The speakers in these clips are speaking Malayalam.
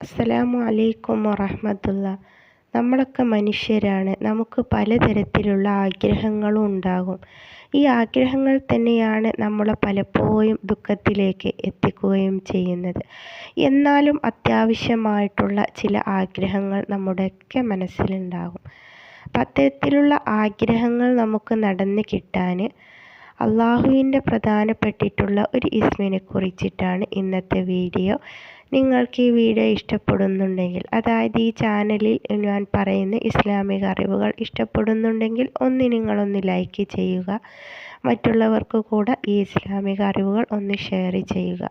അസ്സലാമു അലൈക്കും വറഹമത്തുള്ള. നമ്മളൊക്കെ മനുഷ്യരാണ്. നമുക്ക് പലതരത്തിലുള്ള ആഗ്രഹങ്ങളും ഉണ്ടാകും. ഈ ആഗ്രഹങ്ങൾ തന്നെയാണ് നമ്മളെ പലപ്പോഴും ദുഃഖത്തിലേക്ക് എത്തിക്കുകയും ചെയ്യുന്നത്. എന്നാലും അത്യാവശ്യമായിട്ടുള്ള ചില ആഗ്രഹങ്ങൾ നമ്മുടെയൊക്കെ മനസ്സിലുണ്ടാകും. അത്തരത്തിലുള്ള ആഗ്രഹങ്ങൾ നമുക്ക് നടന്ന് കിട്ടാൻ അള്ളാഹുവിന്റെ പ്രധാനപ്പെട്ടിട്ടുള്ള ഒരു ഇസ്മിനെ കുറിച്ചിട്ടാണ് ഇന്നത്തെ വീഡിയോ. നിങ്ങൾക്ക് ഈ വീഡിയോ ഇഷ്ടപ്പെടുന്നുണ്ടെങ്കിൽ അതായത് ഈ ചാനലിൽ ഞാൻ പറയുന്ന ഇസ്ലാമിക അറിവുകൾ ഇഷ്ടപ്പെടുന്നുണ്ടെങ്കിൽ ഒന്ന് നിങ്ങളൊന്ന് ലൈക്ക് ചെയ്യുക. മറ്റുള്ളവർക്ക് കൂടെ ഈ ഇസ്ലാമിക അറിവുകൾ ഒന്ന് ഷെയർ ചെയ്യുക.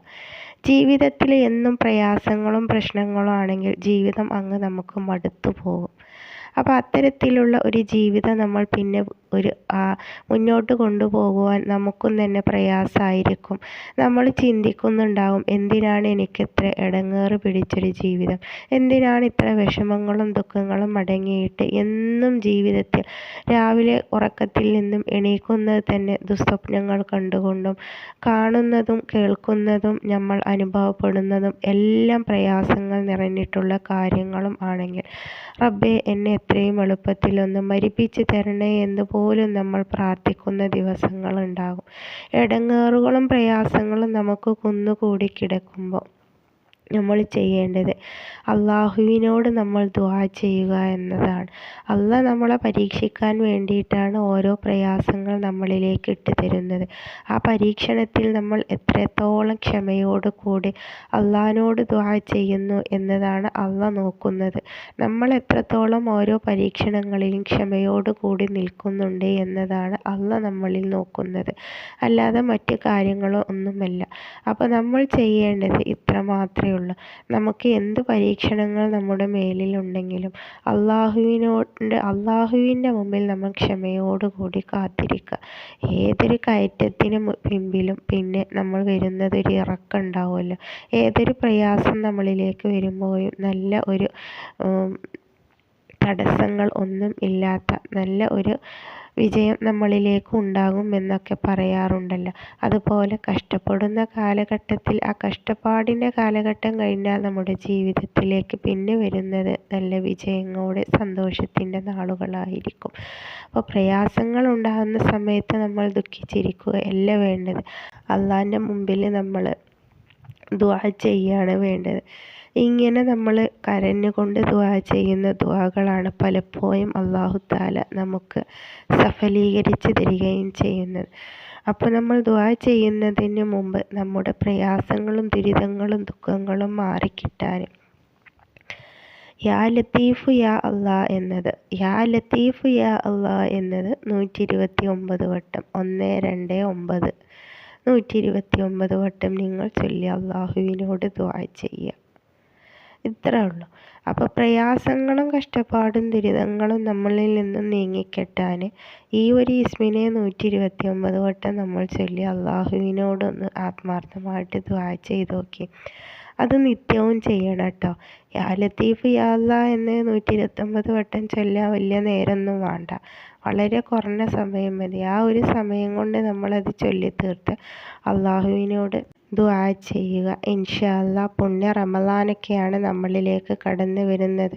ജീവിതത്തിൽ എന്നും പ്രയാസങ്ങളും പ്രശ്നങ്ങളും ആണെങ്കിൽ ജീവിതം അങ്ങ് നമുക്ക് മടുത്തു പോകും. അപ്പോൾ അത്തരത്തിലുള്ള ഒരു ജീവിതം നമ്മൾ പിന്നെ ഒരു മുന്നോട്ട് കൊണ്ടുപോകുവാൻ നമുക്കും തന്നെ പ്രയാസമായിരിക്കും. നമ്മൾ ചിന്തിക്കുന്നുണ്ടാവും എന്തിനാണ് എനിക്ക് ഇത്ര ഇടങ്ങേറ് പിടിച്ചൊരു ജീവിതം? എന്തിനാണ് ഇത്ര വിഷമങ്ങളും ദുഃഖങ്ങളും അടങ്ങിയിട്ട് എന്നും ജീവിതത്തിൽ രാവിലെ ഉറക്കത്തിൽ നിന്നും എണീക്കുന്നത് തന്നെ ദുസ്വപ്നങ്ങൾ കണ്ടുകൊണ്ടും കാണുന്നതും കേൾക്കുന്നതും നമ്മൾ അനുഭവപ്പെടുന്നതും എല്ലാം പ്രയാസങ്ങൾ നിറഞ്ഞിട്ടുള്ള കാര്യങ്ങളും ആണെങ്കിൽ റബ്ബെ എന്നെ എത്രയും എളുപ്പത്തിലൊന്ന് മരിപ്പിച്ച് തരണേ എന്ന് പോലും നമ്മൾ പ്രാർത്ഥിക്കുന്ന ദിവസങ്ങളുണ്ടാകും. ഇടങ്ങേറുകളും പ്രയാസങ്ങളും നമുക്ക് കുന്നുകൂടി കിടക്കുമ്പോൾ നമ്മൾ ചെയ്യേണ്ടത്. അള്ളാഹുവിനോട് നമ്മൾ ദുആ ചെയ്യുക എന്നതാണ്. അള്ളാഹ് നമ്മളെ പരീക്ഷിക്കാൻ വേണ്ടിയിട്ടാണ് ഓരോ പ്രയാസങ്ങൾ നമ്മളിലേക്ക് ഇട്ട് തരുന്നത്. ആ പരീക്ഷണത്തിൽ നമ്മൾ എത്രത്തോളം ക്ഷമയോട് കൂടി അള്ളാഹിനോട് ദുആ ചെയ്യുന്നു എന്നതാണ് അള്ളാഹ് നോക്കുന്നത്. നമ്മൾ എത്രത്തോളം ഓരോ പരീക്ഷണങ്ങളിലും ക്ഷമയോട് കൂടി നിൽക്കുന്നുണ്ട് എന്നതാണ് അള്ളാഹ് നമ്മളിൽ നോക്കുന്നത്. അല്ലാതെ മറ്റു കാര്യങ്ങളോ ഒന്നുമല്ല. അപ്പോൾ നമ്മൾ ചെയ്യേണ്ടത് ഇത്ര മാത്രമേ ഉള്ളൂ. നമുക്ക് എന്ത് പരീക്ഷണങ്ങൾ നമ്മുടെ മേലിലുണ്ടെങ്കിലും അള്ളാഹുവിനോട് അള്ളാഹുവിന്റെ മുമ്പിൽ നമ്മൾ ക്ഷമയോടുകൂടി കാത്തിരിക്കുക. ഏതൊരു കയറ്റത്തിന് പിമ്പിലും പിന്നെ നമ്മൾ വരുന്നത് ഒരു ഇറക്കം ഉണ്ടാവുമല്ലോ ഏതൊരു പ്രയാസം നമ്മളിലേക്ക് വരുമ്പോഴും നല്ല ഒരു തടസ്സങ്ങൾ ഒന്നും ഇല്ലാത്ത നല്ല ഒരു വിജയം നമ്മളിലേക്ക് ഉണ്ടാകും എന്നൊക്കെ പറയാറുണ്ടല്ലോ. അതുപോലെ കഷ്ടപ്പെടുന്ന കാലഘട്ടത്തിൽ ആ കഷ്ടപ്പാടിന്റെ കാലഘട്ടം കഴിഞ്ഞാൽ നമ്മുടെ ജീവിതത്തിലേക്ക് പിന്നെ വരുന്നത് നല്ല വിജയങ്ങളുടെ സന്തോഷത്തിന്റെ നാളുകളായിരിക്കും. അപ്പോൾ പ്രയാസങ്ങൾ ഉണ്ടാകുന്ന സമയത്ത് നമ്മൾ ദുഃഖിച്ചിരിക്കുക അല്ല വേണ്ടത്. അള്ളാഹിന്റെ മുമ്പിൽ നമ്മൾ ദുആ ചെയ്യുകയാണ് വേണ്ടത്. ഇങ്ങനെ നമ്മൾ കരഞ്ഞുകൊണ്ട് ദുആ ചെയ്യുന്ന ദുആകളാണ് പലപ്പോഴും അള്ളാഹു താല നമുക്ക് സഫലീകരിച്ച് തരികയും ചെയ്യുന്നത്. അപ്പോൾ നമ്മൾ ദുആ ചെയ്യുന്നതിന് മുമ്പ് നമ്മുടെ പ്രയാസങ്ങളും ദുരിതങ്ങളും ദുഃഖങ്ങളും മാറിക്കിട്ടാനും യാ ലത്തീഫ് യാ അള്ളാ എന്നത്. യാ ലത്തീഫ് യാ അള്ളാ എന്നത് നൂറ്റി ഇരുപത്തി ഒമ്പത് വട്ടം. ഒന്ന് രണ്ട് ഒമ്പത്. നൂറ്റി ഇരുപത്തി ഒമ്പത് വട്ടം നിങ്ങൾ ചൊല്ലി അള്ളാഹുവിനോട് ദ്വാ ചെയ്യുക. ഇത്രേ ഉള്ളൂ. അപ്പോൾ പ്രയാസങ്ങളും കഷ്ടപ്പാടും ദുരിതങ്ങളും നമ്മളിൽ നിന്നും നീങ്ങിക്കെട്ടാൻ ഈ ഒരു ഇസ്മിനെ നൂറ്റി ഇരുപത്തി ഒമ്പത് വട്ടം നമ്മൾ ചൊല്ലി അള്ളാഹുവിനോടൊന്ന് ആത്മാർത്ഥമായിട്ട് ദ്വാ ചെയ്ത് നോക്കി. അത് നിത്യവും ചെയ്യണം കേട്ടോ. യാ ലത്തീഫ് യാ അല്ലാ എന്ന് നൂറ്റി ഇരുപത്തൊമ്പത് വട്ടം ചൊല്ലാൻ വലിയ നേരമൊന്നും വേണ്ട. വളരെ കുറഞ്ഞ സമയം മതി. ആ ഒരു സമയം കൊണ്ട് നമ്മളത് ചൊല്ലി തീർത്ത് അള്ളാഹുവിനോട് ദുആ ചെയ്യുക. ഇൻഷാ അല്ലാ പുണ്യ റമലാനൊക്കെയാണ് നമ്മളിലേക്ക് കടന്നു വരുന്നത്.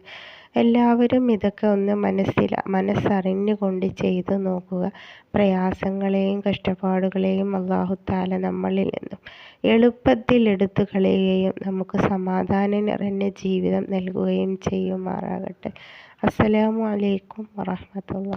എല്ലാവരും ഇതൊക്കെ ഒന്ന് മനസ്സിൽ മനസ്സറിഞ്ഞുകൊണ്ട് ചെയ്തു നോക്കുക. പ്രയാസങ്ങളെയും കഷ്ടപ്പാടുകളെയും അള്ളാഹുത്താല നമ്മളിൽ നിന്നും എളുപ്പത്തിൽ എടുത്തു കളയുകയും നമുക്ക് സമാധാനം നിറഞ്ഞ ജീവിതം നൽകുകയും ചെയ്യുമാറാകട്ടെ. അസ്സലാമു അലൈക്കും വറഹമത്തുള്ള